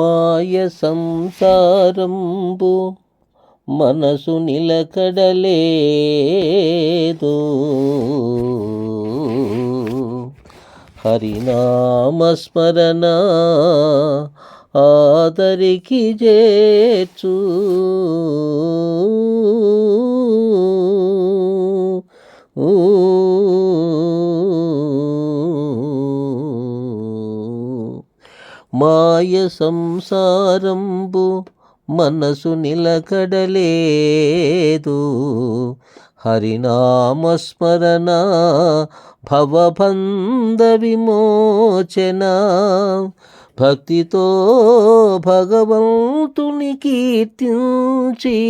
మాయ సంసారంబు మనసు నిలకడలేదు. హరినామస్మరణ ఆదరికి చేర్చు. మాయ సంసారంబు మనసు నిలకడలేదు. హరినామస్మరణ భవబంధ విమోచన భక్తితో భగవంతుని కీర్తించి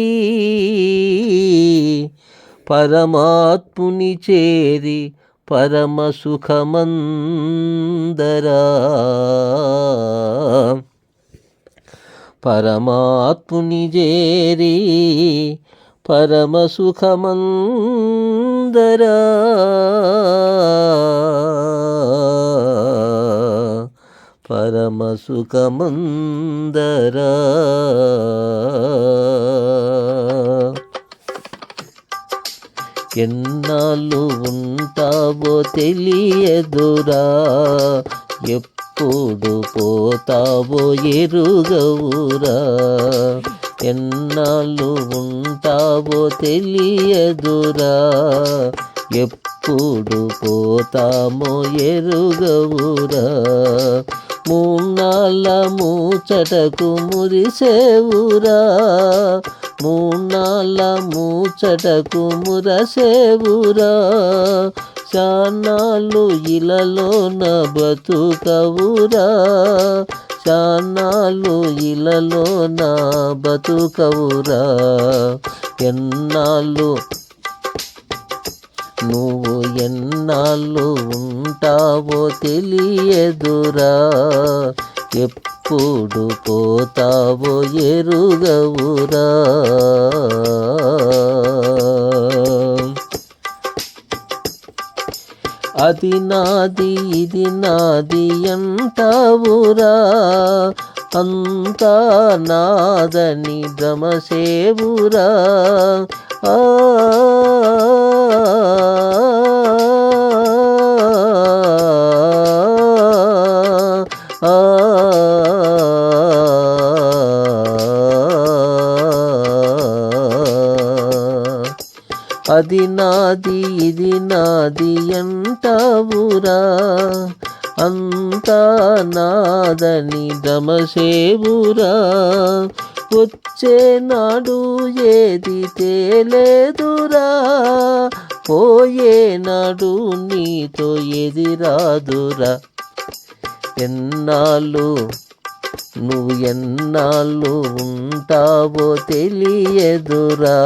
పరమాత్ముని చేరి పరమసుఖమందరా. పరమాత్ముని చేరి పరమ సుఖమందరా ఎన్నాళ్ళు ఉంటావో తెలియదురా. ఎప్పుడు పోతావో ఎరుగవురా. ఎన్నాళ్ళు ఉంటావో తెలియదురా. ఎప్పుడు పోతామో ఎరుగవురా. మూన్నాళ్ళ మూచటకు మురిసేవురా. మూన్నాళ్ళ మూచటకు మురసేవురా. చాన్నాళ్ళు ఇలలోన బతుకవురా. చాన్నాళ్ళు ఇలలోన బతుకవురా. ఎన్నాళ్ళు నువ్వు ఎన్నాళ్ళు ఉంటావో తెలియదురా. ఎప్పుడు పోతావో ఎరుగవురా. అది నాది ఇది నాది అంటావురా. అంతా నాదని భ్రమసేవురా. ఆ అది నాది ఇది నాది అంటావురా అంతా నాదని దమసేవురా వచ్చే నాడు ఏది తేలేదురా పోయేనాడు నీతో ఏది రాదురా ఎన్నాళ్ళు నువ్వు ఎన్నాళ్ళు ఉంటావో తెలియదురా.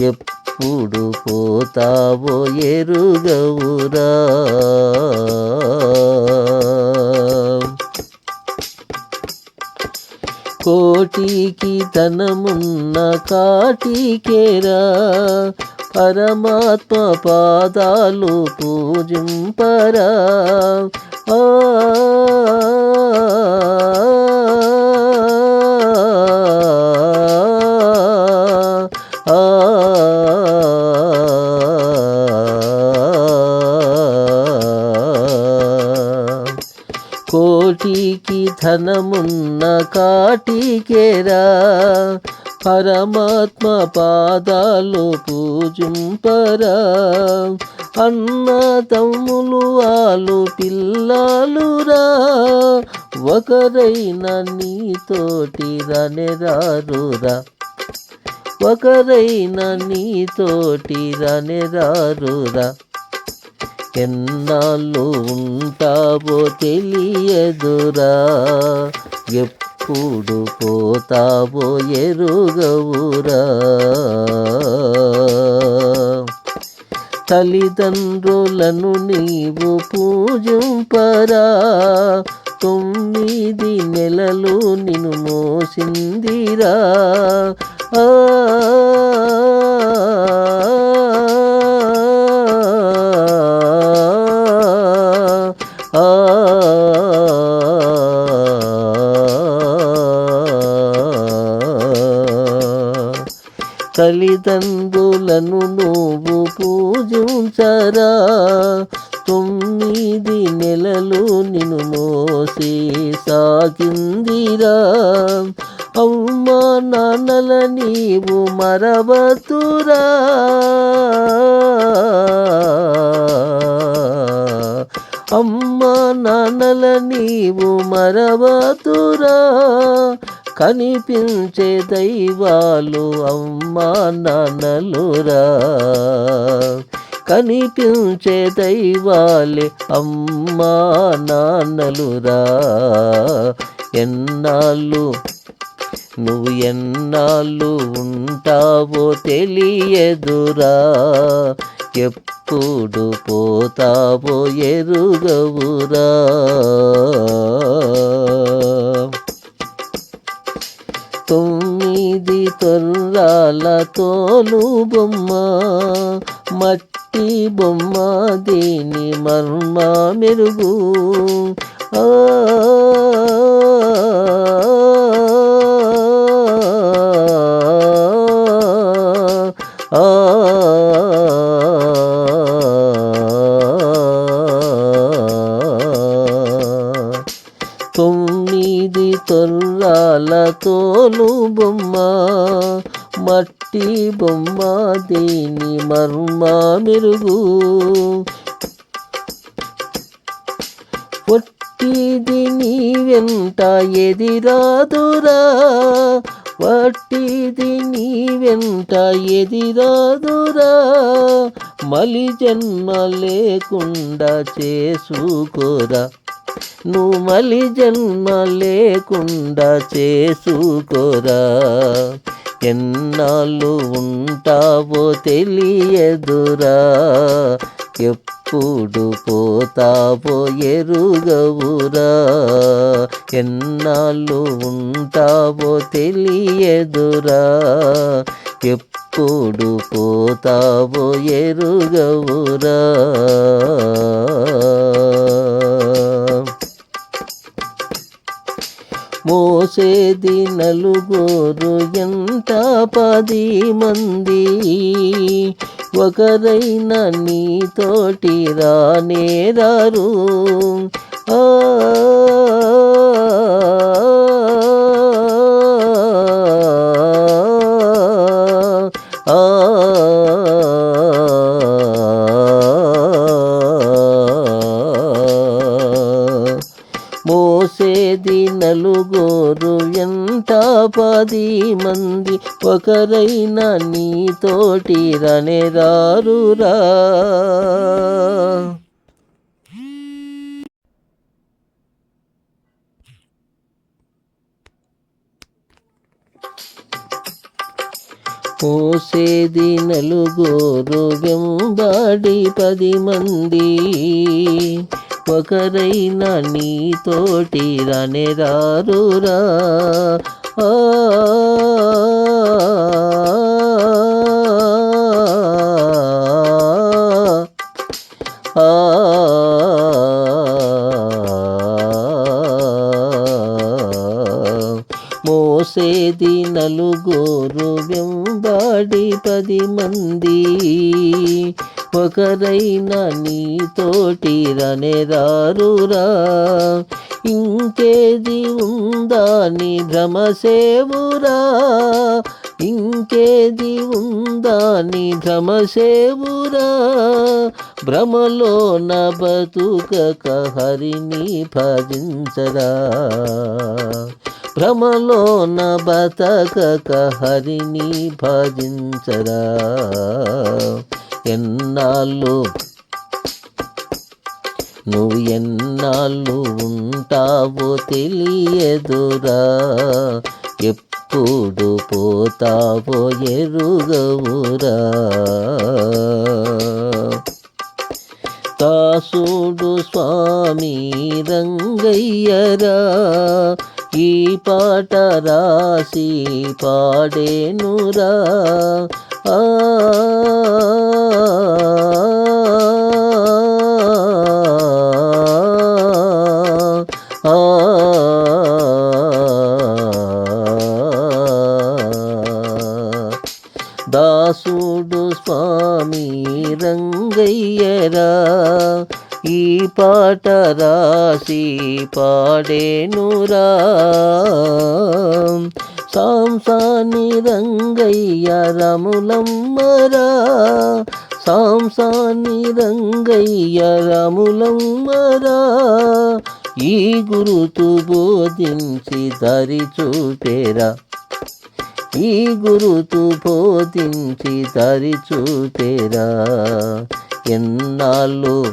ఎప్పుడు పోతావో ఎరుగవురా. కోటికి ధనమున్న కాటికేరా. పరమాత్మ పాదాలు పూజింపరా. కోటికి ధనమున్న కాటికేరా. పరమాత్మ పాదాలు పూజింపరా. అన్న తమ్ములు ఆలు పిల్లలురా. ఒకరైన నీతోటి రనెరారురా. ఒకరైన నీతోటి రనెరారురా. ఎన్నాళ్ళు ఉంటావో తెలియదురా. ఎప్పుడు పోతావో ఎరుగవురా. తల్లిదండ్రులను నీవు పూజింపరా. తొమ్మిది నెలలు నిన్ను మోసిందిరా. ఆ తల్లిదండ్రులను నువ్వు పూజించరా? తొమ్మిది నెలలు నిన్ను మోసి సాగిందిరా. అమ్మా నాన్నల నీవు మరవతురా. అమ్మా నాన్నల నీవు మరవతురా. కనిపించే దైవాలు అమ్మా నాన్నలురా. కనిపించే దైవాలే అమ్మా నాన్నలురా. ఎన్నాళ్ళు నువ్వు ఎన్నాళ్ళు ఉంటావో తెలియదురా. ఎప్పుడు పోతావో ఎరుగవురా. తోలు బొమ్మ మట్టి బొమ్మ దీని మర్మ మెరుగు. వట్టిది నీ వెంట ఎదిరాదురా పట్టిది నీ వెంట ఎదిరాదురా మలి జన్మ లేకుండా చేసుకోరా. నువ్వు మలి జన్మ లేకుండా చేసుకోరా. ఎన్నాళ్ళు ఉంటావో తెలియదురా. ఎప్పుడు పోతావో ఎరుగవురా. ఎన్నాళ్ళు ఉంటావో తెలియదురా. ఎప్పుడు పోతావో ఎరుగవురా. మోసేది నలుగురు ఎంత పది మంది? ఒకరైన నీతోటి రానేరారు. ఆ మోసేది నలుగోరు ఎంత పది మంది ఒకరైనా నీతోటి రనెరారురా పోసేది నలుగోరు వెంబాడి పది మంది. ఒకరైనా నీతోటి రానే రారురా. మోసేది నలుగోరు వెంబాడి పది మంది. ఒకరైనా నీతోటి రనెరారురా ఇంకేది ఉందా నీ భ్రమసేవురా? ఇంకేది ఉందా నీ భ్రమసేవురా? భ్రమలోన బతుకక హరిని భజించరా. భ్రమలోన బతకక హరిని భజించరా. ఎన్నాళ్ళు? నువ్వు ఎన్నాళ్ళు ఉంటావో తెలియదురా. ఎప్పుడు పోతావో ఎరుగవురా. కాసుడు స్వామి రంగయ్యరా ఈ పాట రాసి పాడేనురా. ఓ దాసుడు స్వామి రంగయ్యరా ఈ పాట రాసి పాడేనురా. సాంసాని రంగయ్య రములమ్మరా. సాంసాని రంగయ్య రములమ్మరా. ఈ గురుతు బోధించి దరి చూపేరా. ఈ గురుతు బోధించి దరి చూపేరా. ఎన్నాళ్ళు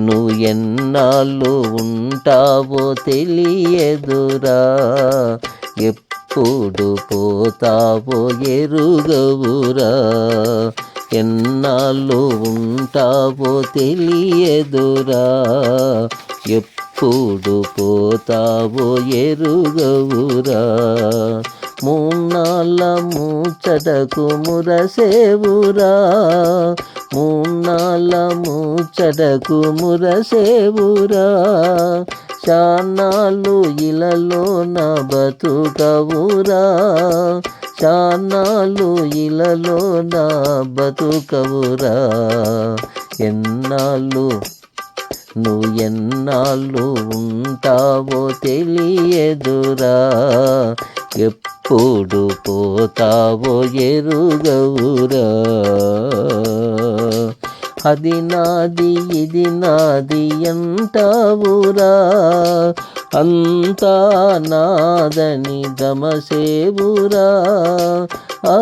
నువ్వు ఎన్నాళ్ళు ఉంటావో తెలియదురా. ఎప్పుడు పోతావో ఎరుగవురా. ఎన్నాళ్ళు ఉంటావో తెలియదురా. ఎప్పుడు పోతావో ఎరుగవురా. మూన్నాళ్ళ ముచ్చటకు మురసేవురా. మూన్నాళ్ళ ముచ్చటకు మురసేవురా. చాన్నాళ్ళు ఇలలో నా బతుకవురా. చాన్నాళ్ళు ఇలలో నా బతుకవురా. ఎన్నాళ్ళు నువ్వు ఎన్నాళ్ళు ఉంటావో తెలియదురా. ఎప్పుడు పోతావో ఎరుగవురా. అది నాది ఇది నాది అంటావురా అంతా నాదని దమసేవురా ఆ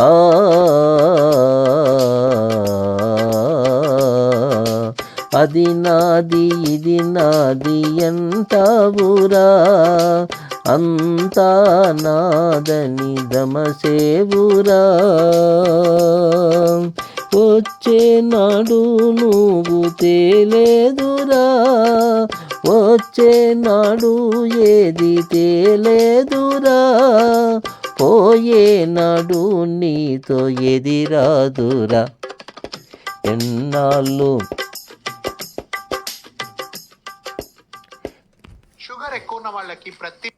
ఆ అది నాది ఇది నాది ఎంతావురా అంతా నాదని దమసేవురా. వచ్చే నాడు నువ్వు తేలేదురా. వచ్చే నాడు ఏది తేలేదురా. పోయే నాడు నీతో ఎదిరాదురా. ఎన్నాళ్ళు? షుగర్ ఎక్కువ ఉన్న వాళ్ళకి ప్రతి